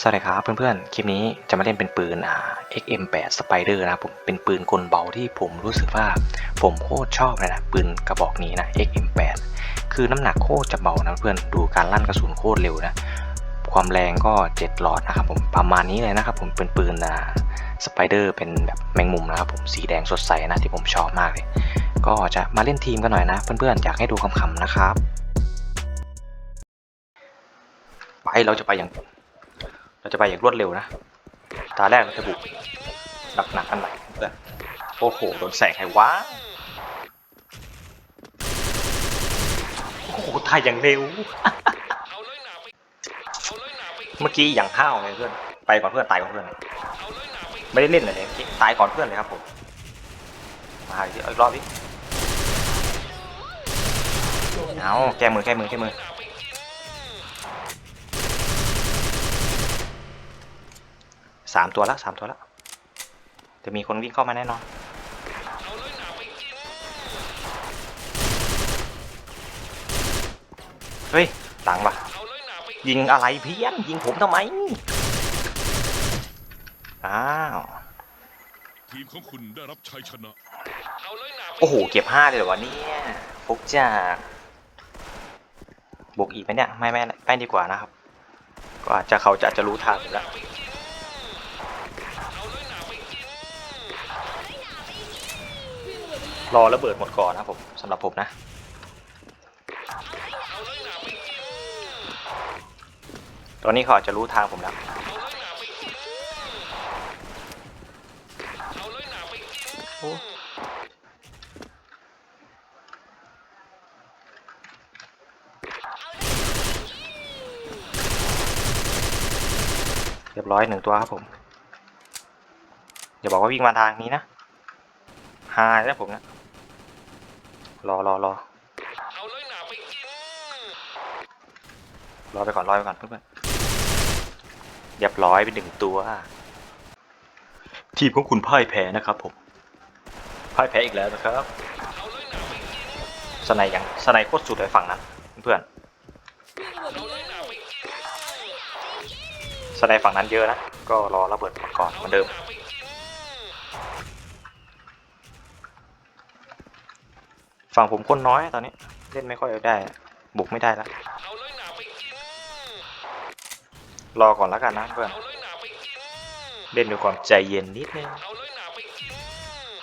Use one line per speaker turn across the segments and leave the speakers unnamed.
สวัสดีครับเพื่อนๆ คลิปนี้จะมาเล่นเป็นปืนอ่า XM8 Spider นะครับผมเป็นปืนกลเบาที่ผมรู้สึกว่าผมโคตรชอบเลยนะปืนกระบอกนี้นะ XM8 คือน้ำหนักโคตรจะเบานะเพื่อนดูการลั่นกระสุนโคตรเร็วนะความแรงก็ 7 หลอดนะครับผมประมาณนี้เลยนะครับผมเป็นปืนอ่า Spider เป็นแบบแมงมุมนะครับผมสีแดงสดใสนะที่ผมชอบมากเลย ก็จะมาเล่นทีมกันหน่อยนะ เพื่อนๆ อยากให้ดูคำๆนะครับ ไปเราจะไปอย่าง เราจะไปอย่างรวดเร็วนะ ตาแรกเราจะบุกหนักหนักๆกันหน่อยเพื่อนโอ้โห โดนแสงไงวะ โอ้โหตายอย่างเร็ว เมื่อกี้อย่างห้าวเลยเพื่อน ไปก่อนเพื่อนตายก่อนเพื่อน ไม่ได้เล่นเลยเมื่อกี้ตายก่อนเพื่อนเลยครับผมมาอีกทีเอาอีกรอบดิเอาแก้มือแก้มือแก้มือ สามตัวละสามตัวละจะมีคนวิ่งเข้ามาแน่นอนเฮ้ยหลังปะยิงอะไรเพี้ยนยิงผมทำไมอ้าว
ทีมของคุณได้รับชัยชนะ
โอ้โหเก็บห้าเลยเหรอวะเนี่ยฟุกจากบวกอีกไหมเนี่ยไม่ไม่ไม่ดีกว่านะครับ ก็อาจจะเขาจะอาจจะรู้ทางอยู่แล้ว รอระเบิดหมดก่อนนะผมสำหรับผมนะ ตอนนี้เขาอาจจะรู้ทางผมแล้วเรียบร้อยหนึ่งตัวครับผมอย่าบอกว่าวิ่งมาทางนี้นะหายแล้วผมนะ รอรอรอรอไปก่อนรอไปก่อนเพื่อนๆเรียบร้อยเป็นหนึ่งตัว ทีมของคุณพ่ายแพ้นะครับผมพ่ายแพ้อีกแล้วนะครับสไนยังสไนโคตรสุดเลยฝั่งนั้นเพื่อนสไนฝั่งนั้นเยอะนะ ก็รอระเบิดมาก่อนเหมือนเดิม ฝั่งผมคนน้อยตอนนี้ เล่นไม่ค่อยได้ บุกไม่ได้แล้วรอก่อนแล้วกันนะเพื่อนเล่นด้วยความใจเย็นนิดนึง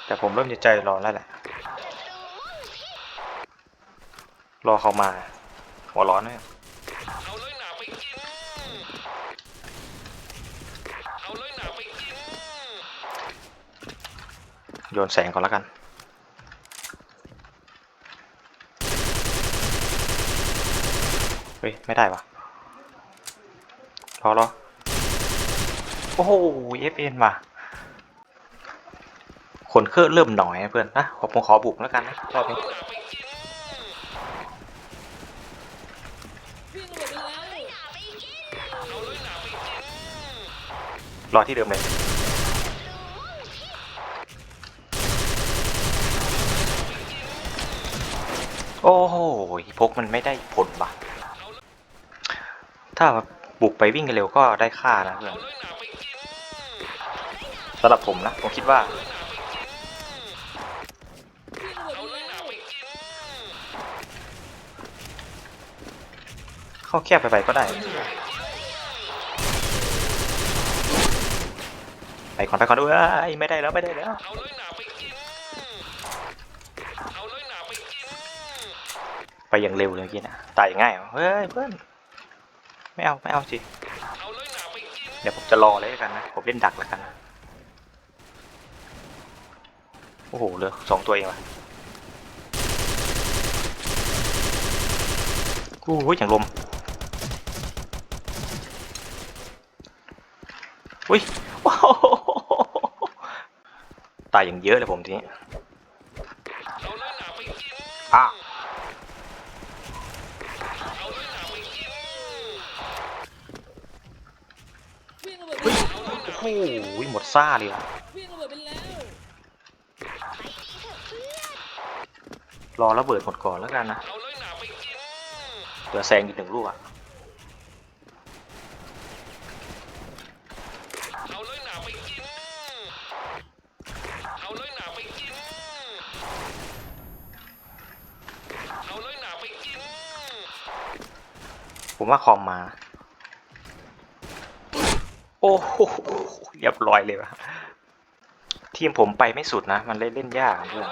แต่ผมเริ่มจะใจร้อนแล้วแหละ รอเขามา หัวร้อนเนี่ยโยนแสงก่อนแล้วกัน ฮ้ย ไม่ได้วะรอรอโอ้โห FN ว่ะคนเครื่องเริ่มหน่อยเพื่อนนะผมขอบุกแล้วกันนะรอบนี้รอที่เดิมเลยโอ้โหพกมันไม่ได้ผลว่ะ ถ้าบุกไปวิ่งเร็วก็ได้ค่านะเพื่อนสำหรับผมนะ ผมคิดว่า เข้าแคบไปไปก็ได้ ไปก่อนไปก่อนด้วยไม่ได้แล้วไม่ได้แล้วไปอย่างเร็วเลยเมื่อกี้นะตายง่ายเหรอเฮ้ยเพื่อน ไม่เอาไม่เอาสิ เดี๋ยวผมจะรอเลยกันนะ ผมเล่นดักแล้วกันนะโอ้โหเหลือสองตัวเองว่ะกูหูยอย่างลมอุ้ยว้าวตายอย่างเยอะเลยผมทีนี้ โอ้ยหมดซ่าเลย
ร
อระเบิดหมดก่อนแล้วกันนะเหลือแซงอีกหนึ่งลูกอะผมว่าคอมมา โอ้โห เรียบร้อยเลยวะทีมผมไปไม่สุดนะ มันเล่นเล่นยากเพื่อน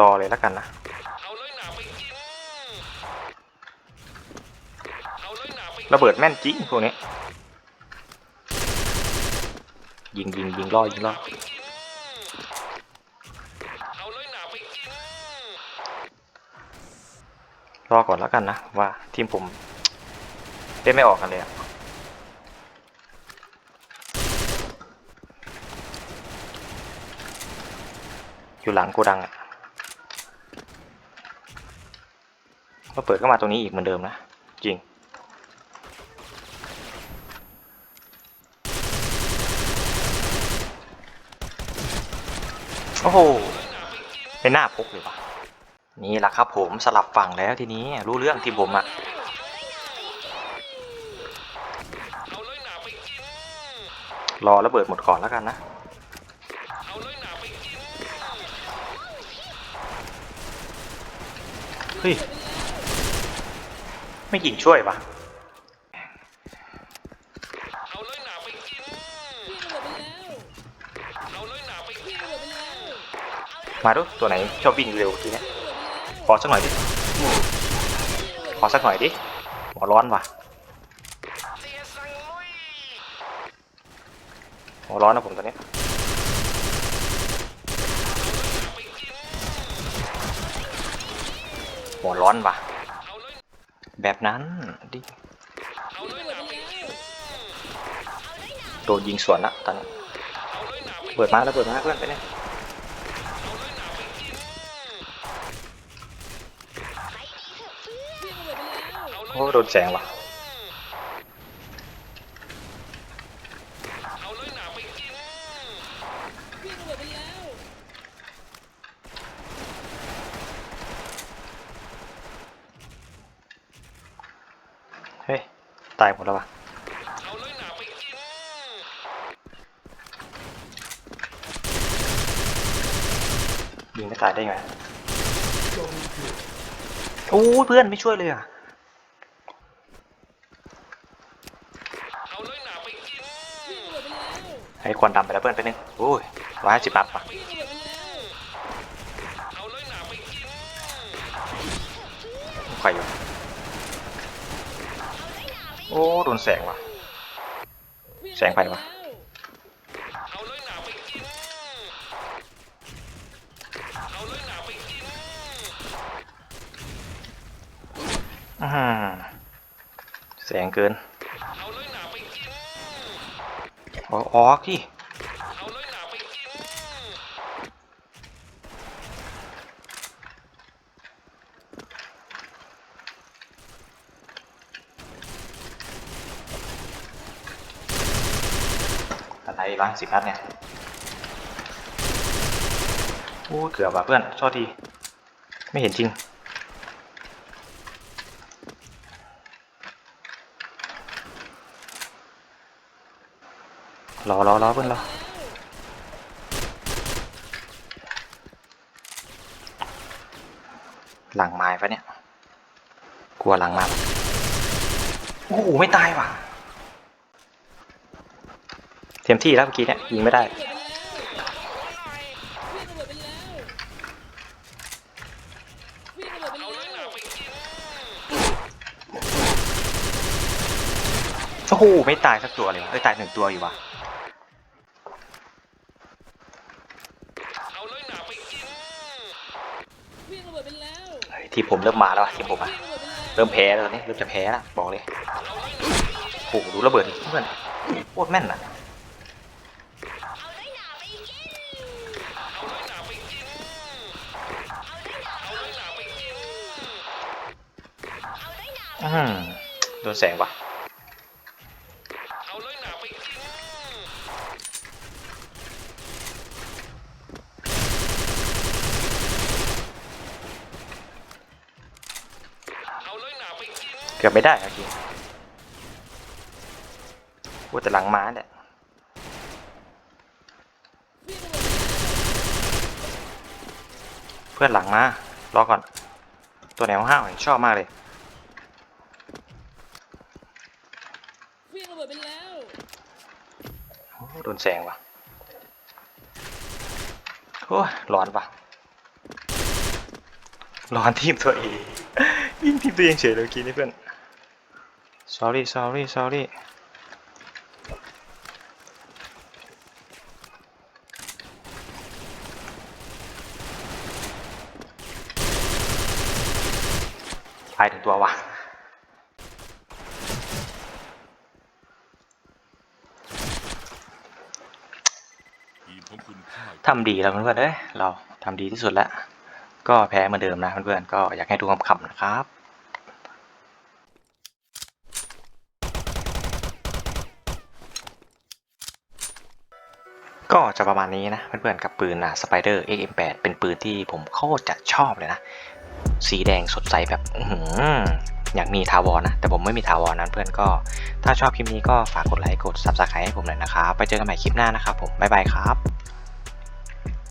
รอเลยแล้วกันนะระเบิดแม่นจริงพวกนี้ ยิงยิงยิงล่อยิงล่อ รอก่อนแล้วกันนะว่าทีมผมเล่นไม่ออกกันเลยอะอยู่หลังโกดังอะมาเปิดก็มาตรงนี้อีกเหมือนเดิมนะ จริงโอ้โห เป็นหน้าพกหรือเปลยวะนี่แหละครับผมสลับฝั่งแล้วทีนี้รู้เรื่องทีมผมอะรอระเบิดหมดก่อนแล้วกันนะเฮ้ย ไม่ยิงช่วยวะ มาดูตัวไหนชอบวิ่งเร็วทีเนี้ยขอสักหน่อยดิขอสักหน่อยดิหัวร้อนว่ะหัวร้อนนะผมตอนนี้หัวร้อนว่ะ แบบนั้นดิโดนยิงสวนละตอนนี้เปิดมาแล้วเปิดมาเพื่อนไปเนี่ยโอ้โดนแสงว่ะเฮ้ย ตายหมดแล้วว่ะยิงไม่ตายได้ไง โอ้เพื่อนไม่ช่วยเลยอะ ให้ควันดำไปแล้วเพื่อนไปนึงโอ้ยร้อยห้าสิบนัดว่ะใครอยู่โอ้โดนแสงว่ะ แสงไฟวะอื้อหือแสงเกิน ออกออกที่อะไรบ้างสิบนัดเนี่ยโอ้เกือบว่ะเพื่อนโทษที ไม่เห็นจริง รอรอรอเพื่อนรอหลังไม้ปะเนี่ย กลัวหลังมาโอ้โหไม่ตายว่ะเต็มที่แล้วเมื่อกี้เนี่ยยิงไม่ได้โอ้โหไม่ตายสักตัวเลยเอ้ยตายหนึ่งตัวอยู่ว่ะ เฮ้ย ทีผมเริ่มมาแล้ววะทีผมอะเริ่มแพ้แล้วตอนนี้เริ่มจะแพ้แล้วบอกเลยโอ้โหดูระเบิดเพื่อนโคตรแม่นอะอืมโดนแสงวะ เกือบไม่ได้เมื่อกี้พูดแต่หลังม้าเนี่ยเพื่อนหลังมารอก่อน ตัวแนวห้าวชอบมากเลยโดนแซงว่ะโอ้ยร้อนว่ะร้อนทีมตัวเอง ยิ่งทีมตัวเองเฉยเลยกี้นี่เพื่อน sorry sorry sorry ไปถึงตัววะ
ทำ
ดีแล้วเพื่อนๆเอ้ยเราทำดีที่สุดแล้ว ก็แพ้เหมือนเดิมนะเพื่อนๆก็อยากให้ดูคำๆนะครับ ก็จะประมาณนี้นะเพื่อนๆกับปืนอะสไปเดอร์ XM8 เป็นปืนที่ผมโคตรจะชอบเลยนะ สีแดงสดใสแบบอยากมีทาวรนะ แต่ผมไม่มีทาวรนั้นเพื่อนก็ถ้าชอบคลิปนี้ก็ฝากกดไลค์กด Subscribe ให้ผมหน่อยนะครับ ไปเจอกันใหม่คลิปหน้านะครับผม บ๊ายบายครับ